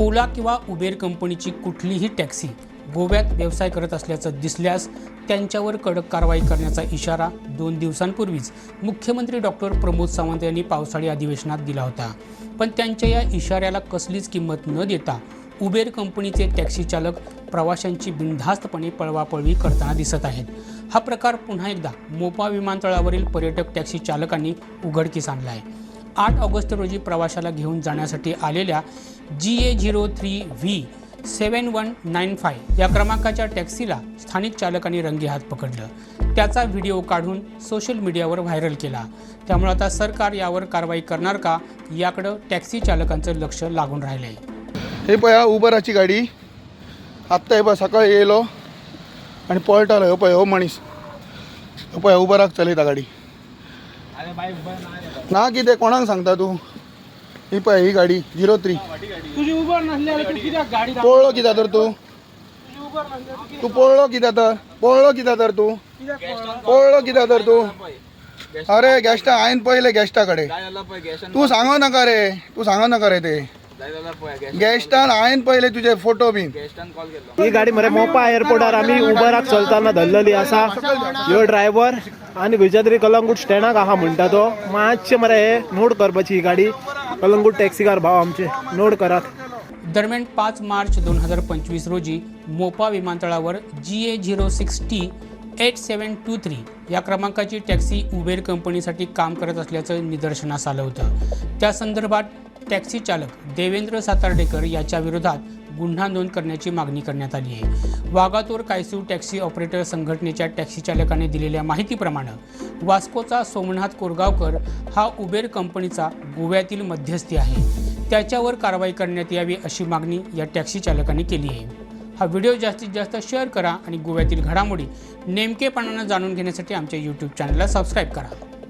ओला किंवा उबेर कंपनीची कुठलीही टॅक्सी गोव्यात व्यवसाय करत असल्याचं दिसल्यास त्यांच्यावर कडक कारवाई करण्याचा इशारा दोन दिवसांपूर्वीच मुख्यमंत्री डॉक्टर प्रमोद सावंत यांनी पावसाळी अधिवेशनात दिला होता. पण त्यांच्या या इशाऱ्याला कसलीच किंमत न देता उबेर कंपनीचे टॅक्सी चालक प्रवाशांची बिनधास्तपणे पळवापळवी करताना दिसत आहेत. हा प्रकार पुन्हा एकदा मोपा विमानतळावरील पर्यटक टॅक्सी चालकांनी उघडकीस आणला आहे आठ ऑगस्ट रोजी प्रवाशाला घेऊन जाण्यासाठी आलेल्या G A zero three V seven one nine five या क्रमांकाच्या टॅक्सीला स्थानिक चालकांनी रंगेहात पकडलं. त्याचा व्हिडिओ काढून सोशल मीडियावर व्हायरल केला. त्यामुळे आता सरकार यावर कारवाई करणार का याकडं टॅक्सी चालकांचं लक्ष लागून राहिलं आहे हे पया उबराची गाडी. आत्ता हे पळय सकाळी येयलो आणि पळटालो हो पळय हो मनीस हो पळय उबराक चलयता गाडी. ना कितें कोणाक सांगता तूं? ही पळय ही गाडी झिरो थ्री तुझी उबर तू कित्याक गाडी कित्या तर तू? तू पळलो कित्या तर? पळलो कित्या तर तू? पळलो कित्या तर तू? अरे गॅस्टा हांवें पळयलें गॅस्टा कडेन तू सांगो नाका रे तू सांगो नाका रे ते. गॅस्टान हांवें पळयले तुजे फोटो बीन ही गाडी मरे मोपा एअरपोर्टार आम्ही उबराक चलताना धरलेली असा. ह्यो ड्रायव्हर आणि खंयच्या तरी कलंगूट स्टँडाक आहा म्हणटा तो. मातशें मरे हे नोट करपाची ही गाडी. कलंगूट टॅक्सीकार भाव आमचे नोट करात. दरम्यान पाच मार्च दोन हजार पंचवीस रोजी मोपा विमानतळावर G A zero six T eight seven two three या क्रमांकाची टॅक्सी उबेर कंपनीसाठी काम करत असल्याचं निदर्शनास आलं होतं. त्या संदर्भात टॅक्सी चालक देवेंद्र सातार्डेकर याच्या विरोधात गुन्हा नोंद करण्याची मागणी करण्यात आली आहे. वागातोर कायसू टॅक्सी ऑपरेटर संघटनेच्या टॅक्सी चालकाने दिलेल्या माहितीप्रमाणे वास्कोचा सोमनाथ कोरगावकर हा उबेर कंपनीचा गोव्यातील मध्यस्थी आहे. त्याच्यावर कारवाई करण्यात यावी अशी मागणी या टॅक्सी चालकाने केली आहे. हा व्हिडिओ जास्तीत जास्त शेअर करा आणि गोव्यातील घडामोडी नेमकेपणानं जाणून घेण्यासाठी आमच्या यूट्यूब चॅनलला सबस्क्राईब करा.